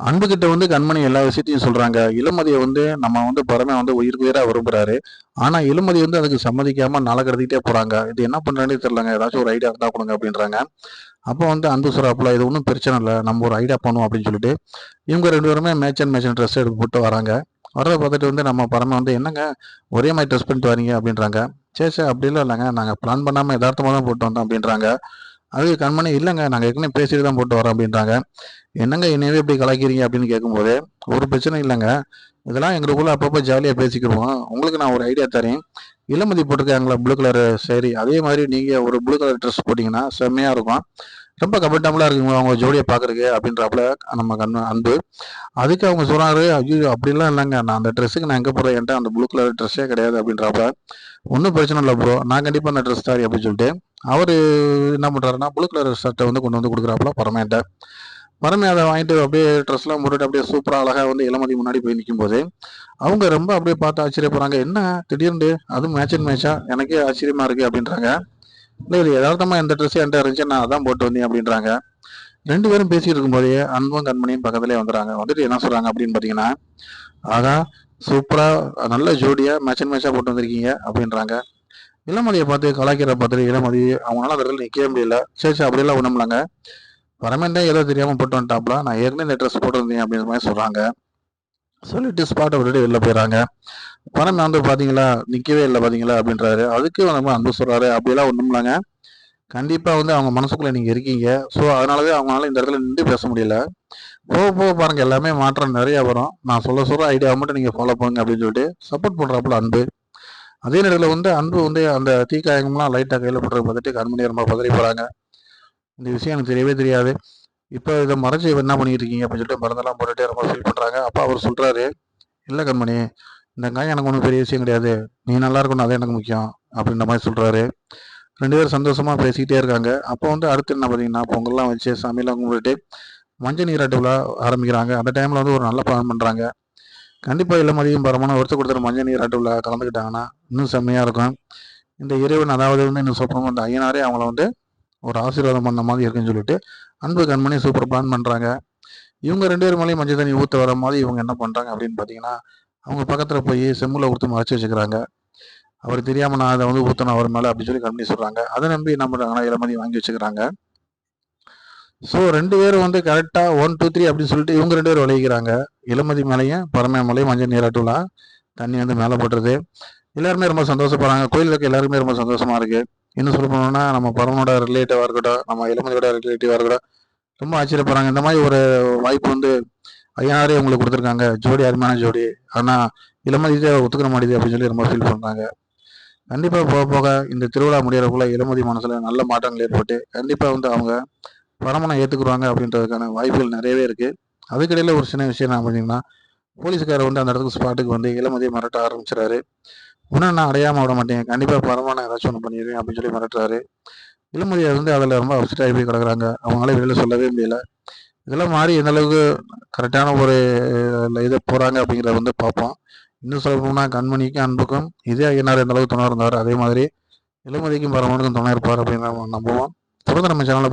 அன்புகிட்ட வந்து கண்மணி எல்லா விஷயத்தையும் சொல்றாங்க. இளமதியை வந்து நம்ம வந்து பரமே வந்து உயிருக்கு உயிராக விரும்புறாரு. ஆனா இளமதி வந்து அதுக்கு சம்மதிக்காம நாளை கடத்திட்டே போறாங்க. இது என்ன பண்றேன்னு தெரியலங்க. ஏதாச்சும் ஒரு ஐடியா இருந்தா கொடுங்க அப்படின்றாங்க. அப்போ வந்து அன்பு சுறாப்புல இது ஒன்றும் பிரச்சனை இல்லை. நம்ம ஒரு ஐடியா பண்ணுவோம் அப்படின்னு சொல்லிட்டு இவங்க ரெண்டு பேருமே மேட்ச் அண்ட் மேட்ச் ட்ரெஸ் எடுத்து போட்டு வராங்க. வரதை பார்த்துட்டு வந்து நம்ம பரம வந்து என்னங்க? ஒரே மாதிரி ட்ரெஸ் பண்ணிட்டு வரீங்க அப்படின்றாங்க. சரி சரி அப்படிலாம் இல்லைங்க. நாங்கள் பிளான் பண்ணாமல் யதார்த்தமாக தான் போட்டு வந்தோம் அப்படின்றாங்க. அது கண்மணி இல்லைங்க நாங்கள் ஏற்கனவே பேசிட்டு தான் போட்டு வரோம் அப்படின்றாங்க. என்னங்க என்னவே இப்படி கலாய்க்கிறீங்க அப்படின்னு கேட்கும்போது ஒரு பிரச்சனை இல்லைங்க. இதெல்லாம் எங்களுக்குள்ள அப்பப்போ ஜாலியாக பேசிக்கிடுவோம் உங்களுக்கு நான் ஒரு ஐடியா தரேன். இளமதி போட்டிருக்காங்களா ப்ளூ கலர் சரி அதே மாதிரி நீங்கள் ஒரு ப்ளூ கலர் ட்ரெஸ் போட்டிங்கன்னா செம்மையாக இருக்கும். ரொம்ப கம்ஃபர்டபுளாக இருக்குங்க. அவங்க ஜோடியை பார்க்குறதுக்கு அப்படின்றப்பல நம்ம கண் அன்பு. அதுக்கு அவங்க சொல்கிறாரு ஐயோ அப்படிலாம் இல்லைங்க. நான் அந்த ட்ரெஸ்ஸுக்கு நான் எங்கே போகிறேன் என்கிட்ட அந்த ப்ளூ கலர் ட்ரெஸ்ஸே கிடையாது அப்படின்றப்ப ஒன்றும் பிரச்சனை இல்லை ப்ரோ நான் கண்டிப்பாக அந்த ட்ரெஸ் தாரி அப்படின்னு சொல்லிட்டு அவர் என்ன பண்ணுறாருன்னா ப்ளூ கலர் ஷர்ட்டை வந்து கொண்டு வந்து கொடுக்குறாப்புல பரமேட்ட. பரமே அதை வாங்கிட்டு அப்படியே ட்ரெஸ்லாம் போட்டுட்டு அப்படியே சூப்பராக அழகாக வந்து இளமதி முன்னாடி போய் நிற்கும் போது அவங்க ரொம்ப அப்படியே பார்த்து ஆச்சரியப்படுறாங்க. என்ன? திடீர்னு? அதுவும் மேட்ச் அண்ட் மேட்சா எனக்கே ஆச்சரியமா இருக்கு அப்படின்றாங்க. இல்லை இது யதார்த்தமாக எந்த ட்ரெஸ் என்கிட்ட இருந்துச்சு. நான் அதான் போட்டு வந்தேன் அப்படின்றாங்க. ரெண்டு பேரும் பேசிட்டு இருக்கும்போதே அன்பும் கண்மணியும் பக்கத்துலேயே வந்துடுறாங்க. வந்துட்டு என்ன சொல்கிறாங்க அப்படின்னு பார்த்தீங்கன்னா ஆகா சூப்பராக நல்ல ஜோடியாக மேட்ச் அண்ட் போட்டு வந்திருக்கீங்க அப்படின்றாங்க. இளமதியை பார்த்து கலாய்க்கிற பார்த்துட்டு இளமதி அவங்களால அந்த இடத்துல நிற்கவே முடியல. சரி சரி அப்படியெல்லாம் ஒன்றும்லாங்க பரமேண்டே ஏதோ தெரியாமல் போட்டு வந்துட்டாப்ல நான் ஏற்கனவே இந்த ட்ரெஸ் போட்டிருந்தேன் அப்படின்ற மாதிரி சொல்கிறாங்க சொல்லிட்டு ஸ்பாட்டை விட்டுட்டு வெளில போயிடறாங்க பணம் வந்து பார்த்தீங்களா நிற்கவே இல்லை பார்த்தீங்களா அப்படின்றாரு. அதுக்கு நம்ம அன்பு சொல்கிறாரு அப்படியெல்லாம் ஒன்றும்லாங்க கண்டிப்பாக வந்து அவங்க மனசுக்குள்ளே நீங்கள் இருக்கீங்க. ஸோ அதனாலவே அவங்களால இந்த இடத்துல நின்று பேச முடியல. போக போக பாருங்கள் எல்லாமே மாற்றம் நிறையா வரும். நான் சொல்ல சொல்கிற ஐடியாவை மட்டும் நீங்கள் ஃபாலோ பண்ணுங்க அப்படின்னு சொல்லிட்டு சப்போர்ட் பண்ணுறாப்புல அன்பு. அதே நேரத்தில் வந்து அன்பு வந்து அந்த தீக்காயங்கம்லாம் லைட்டாக கையில் போட்டு பார்த்துட்டு கண்மணி ரொம்ப பதறி போகிறாங்க இந்த விஷயம் எனக்கு தெரியவே தெரியாது. இப்போ இதை மறைச்சி என்ன பண்ணிட்டு இருக்கீங்க அப்படின்னு சொல்லிட்டு மருந்தெல்லாம் போட்டுட்டு ரொம்ப ஃபீல் பண்ணுறாங்க அப்பா அவர் சொல்கிறாரு இல்லை கண்மணி இந்த காயம் எனக்கு ஒன்றும் பெரிய விஷயம் கிடையாது. நீ நல்லா இருக்கணும் அதே எனக்கு முக்கியம் அப்படின்ற மாதிரி சொல்கிறாரு ரெண்டு பேரும் சந்தோஷமாக பேசிக்கிட்டே இருக்காங்க. அப்போ வந்து அடுத்து என்ன பார்த்தீங்கன்னா பொங்கல்லாம் வச்சு சாமியெல்லாம் கும்பிட்டுட்டு மஞ்சள் நீராட்டு விழா ஆரம்பிக்கிறாங்க. அந்த டைமில் வந்து ஒரு நல்ல பிளான் பண்ணுறாங்க கண்டிப்பாக இளமதியும் பரமான ஒருத்தர் கொடுத்துற மஞ்சள் நீராட்டு விழா கலந்துக்கிட்டாங்கன்னா இன்னும் செம்மையாக இருக்கும். இந்த இறைவன் அதாவது வந்து இன்னும் சொப்பனம் அந்த ஐயனாரே அவங்கள வந்து ஒரு ஆசீர்வாதம் பண்ண மாதிரி இருக்குன்னு சொல்லிட்டு அன்பு கண்மணி சூப்பர் பிளான் பண்ணுறாங்க இவங்க ரெண்டு பேர் மேலேயும் மஞ்சள் தண்ணி ஊற்ற வர மாதிரி இவங்க என்ன பண்ணுறாங்க அப்படின்னு பார்த்தீங்கன்னா அவங்க பக்கத்தில் போய் செம்மில் ஊற்றி மறைச்சி வச்சுக்கிறாங்க. அவர் தெரியாமல் நான் அதை வந்து ஊற்றணும் அவர் மேலே அப்படின்னு சொல்லி கம்பெனி சொல்கிறாங்க அதை நம்பி என்ன பண்ணுறாங்கன்னா இளமதி வாங்கி வச்சுக்கிறாங்க. ஸோ ரெண்டு பேரும் வந்து கரெக்டாக ஒன் டூ த்ரீ அப்படின்னு சொல்லிட்டு இவங்க ரெண்டு பேரும் விளைவிக்கிறாங்க இளமதி மேலேயும் பரமே மலையும் மஞ்சள் நீராட்டுலாம் தண்ணி வந்து மேலே போட்டுருது. எல்லாருமே ரொம்ப சந்தோஷப்படுறாங்க. கோயிலுக்கு இருக்க எல்லாருமே ரொம்ப சந்தோஷமா இருக்கு. இன்னும் சொல்ல போனோம்னா நம்ம பரமனோட ரிலேட்டிவாக இருக்கட்டும் நம்ம இளமதியோட ரிலேட்டிவாக இருக்கட்டும் ரொம்ப ஆச்சரியப்படுறாங்க. இந்த மாதிரி ஒரு வாய்ப்பு வந்து ஐயாரே உங்களுக்கு கொடுத்துருக்காங்க. ஜோடி அருமையான ஜோடி. ஆனால் இளமதியை ஒத்துக்கிற மாட்டேது அப்படின்னு சொல்லி ரொம்ப ஃபீல் பண்ணுறாங்க கண்டிப்பாக போக போக இந்த திருவிழா முடியறதுக்குள்ள இளமதி மனசில் நல்ல மாற்றங்கள் ஏற்பட்டு கண்டிப்பாக வந்து அவங்க பரமனை ஏற்றுக்குருவாங்க அப்படின்றதுக்கான வாய்ப்புகள் நிறையவே இருக்குது அதுக்கிடையில் ஒரு சின்ன விஷயம் என்ன பண்ணிங்கன்னா போலீஸ்காரர் வந்து அந்த இடத்துக்கு ஸ்பாட்டுக்கு வந்து இளமதியை மிரட்ட ஆரம்பிச்சிடாரு இன்னும் நான் அடையாமல் விட மாட்டேன். கண்டிப்பாக பரமான ஏதாச்சும் ஒன்று பண்ணிடுவேன் அப்படின்னு சொல்லி மிரட்டுறாரு. இளமதியை வந்து அதில் ரொம்ப அப்செட் ஆகி போய் கிடக்குறாங்க. அவங்களால வெளியில் சொல்லவே முடியல. இதெல்லாம் மாறி எந்த அளவுக்கு கரெக்டான ஒரு இதை போகிறாங்க அப்படிங்கிறத வந்து பார்ப்போம். இன்னும் சொல்லணும்னா கண்மணிக்கும் அன்புக்கும் இதே ஐயனார் எந்த அளவுக்கு துணை இருந்தார் அதே மாதிரி இளமதிக்கும் பரமனுக்கும் துணை இருப்பார் அப்படின்னு நம்ம நம்புவோம். தொடர்ந்து நம்ம சேனலில்